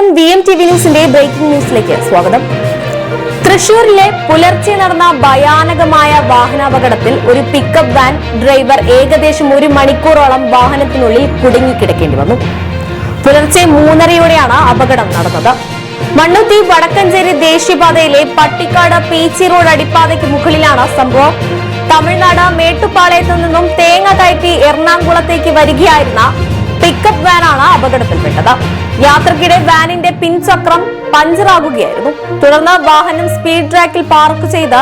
നമസ്കാരം V M T V ന്യൂസിന്റെ breaking ന്യൂസിലേക്ക് സ്വാഗതം. തൃശൂരിലെ പുലർച്ചെ നടന്ന ഭയാനകമായ വാഹനാപകടത്തിൽ ഒരു പിക്കപ്പ് വാൻ ഡ്രൈവർ ഏകദേശം ഒരു മണിക്കൂറോളം വാഹനത്തിനുള്ളിൽ കുടുങ്ങിക്കിടക്കേണ്ടി വന്നു. പുലർച്ചെ മൂന്നരയോടെയാണ് അപകടം നടന്നത്. മണ്ണുത്തി വടക്കഞ്ചേരി ദേശീയപാതയിലെ പട്ടിക്കാട് പീച്ചി റോഡ് അടിപ്പാതയ്ക്ക് മുകളിലാണ് സംഭവം. തമിഴ്നാട് മേട്ടുപ്പാളയത്തു നിന്നും തേങ്ങ കയറ്റി എറണാകുളത്തേക്ക് വരികയായിരുന്ന പിക്കപ്പ് വാനാണ് അപകടത്തിൽപ്പെട്ടത്. യാത്രക്കിടെ വാനിന്റെ പിൻചക്രം പഞ്ചറാകുകയായിരുന്നു. തുടർന്ന് വാഹനം സ്പീഡ് ട്രാക്കിൽ പാർക്ക് ചെയ്ത്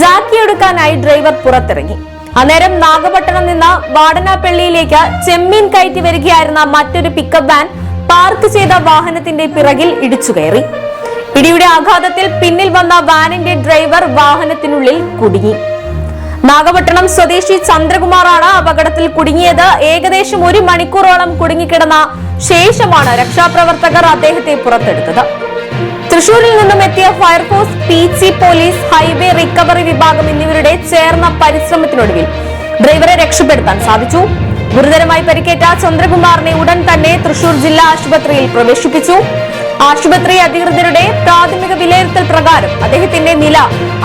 ജാക്കി എടുക്കാനായി ഡ്രൈവർ പുറത്തിറങ്ങി. അന്നേരം നാഗപട്ടണം നിന്ന് വാടനാപ്പള്ളിയിലേക്ക് ചെമ്മീൻ കയറ്റി വരികയായിരുന്ന മറ്റൊരു പിക്കപ്പ് വാൻ പാർക്ക് ചെയ്ത വാഹനത്തിന്റെ പിറകിൽ ഇടിച്ചു കയറി. ഇടിയുടെ ആഘാതത്തിൽ പിന്നിൽ വന്ന വാനിന്റെ ഡ്രൈവർ വാഹനത്തിനുള്ളിൽ കുടുങ്ങി. നാഗപട്ടണം സ്വദേശി ചന്ദ്രകുമാറാണ് അപകടത്തിൽ കുടുങ്ങിയത്. ഏകദേശം ഒരു മണിക്കൂറോളം കുടുങ്ങിക്കിടന്ന ശേഷമാണ് രക്ഷാപ്രവർത്തകർ അദ്ദേഹത്തെ പുറത്തെടുത്തത്. തൃശൂരിൽ നിന്നും എത്തിയ fire force P C police highway recovery വിഭാഗം എന്നിവരുടെ ചേർന്ന പരിശ്രമത്തിനൊടുവിൽ ഡ്രൈവറെ രക്ഷപ്പെടുത്താൻ സാധിച്ചു. ഗുരുതരമായി പരിക്കേറ്റ ചന്ദ്രകുമാറിനെ ഉടൻ തന്നെ തൃശൂർ ജില്ലാ ആശുപത്രിയിൽ പ്രവേശിപ്പിച്ചു. ആശുപത്രി അധികൃതരുടെ പ്രാഥമിക വിലയിരുത്തൽ പ്രകാരം അദ്ദേഹത്തിന്റെ നില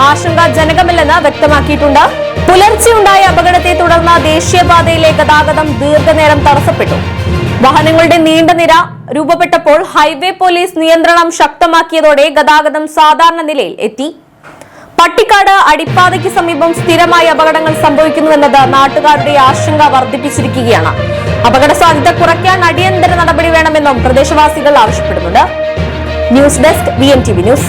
ആശങ്കാജനകമല്ലെന്ന് വ്യക്തമാക്കിയിട്ടുണ്ട്. പുലർച്ചെയുണ്ടായ അപകടത്തെ തുടർന്ന് ദേശീയപാതയിലെ ഗതാഗതം ദീർഘനേരം തടസ്സപ്പെട്ടു. വാഹനങ്ങളുടെ നീണ്ട നിര രൂപപ്പെട്ടപ്പോൾ ഹൈവേ പോലീസ് നിയന്ത്രണം ശക്തമാക്കിയതോടെ ഗതാഗതം സാധാരണ നിലയിൽ എത്തി. പട്ടിക്കാട് അടിപ്പാതയ്ക്ക് സമീപം സ്ഥിരമായി അപകടങ്ങൾ സംഭവിക്കുന്നുവെന്നത് നാട്ടുകാരുടെ ആശങ്ക വർദ്ധിപ്പിച്ചിരിക്കുകയാണ്. അപകട സാധ്യത കുറയ്ക്കാൻ അടിയന്തര നടപടി വേണമെന്നും പ്രദേശവാസികൾ ആവശ്യപ്പെടുന്നുണ്ട്. News desk V news.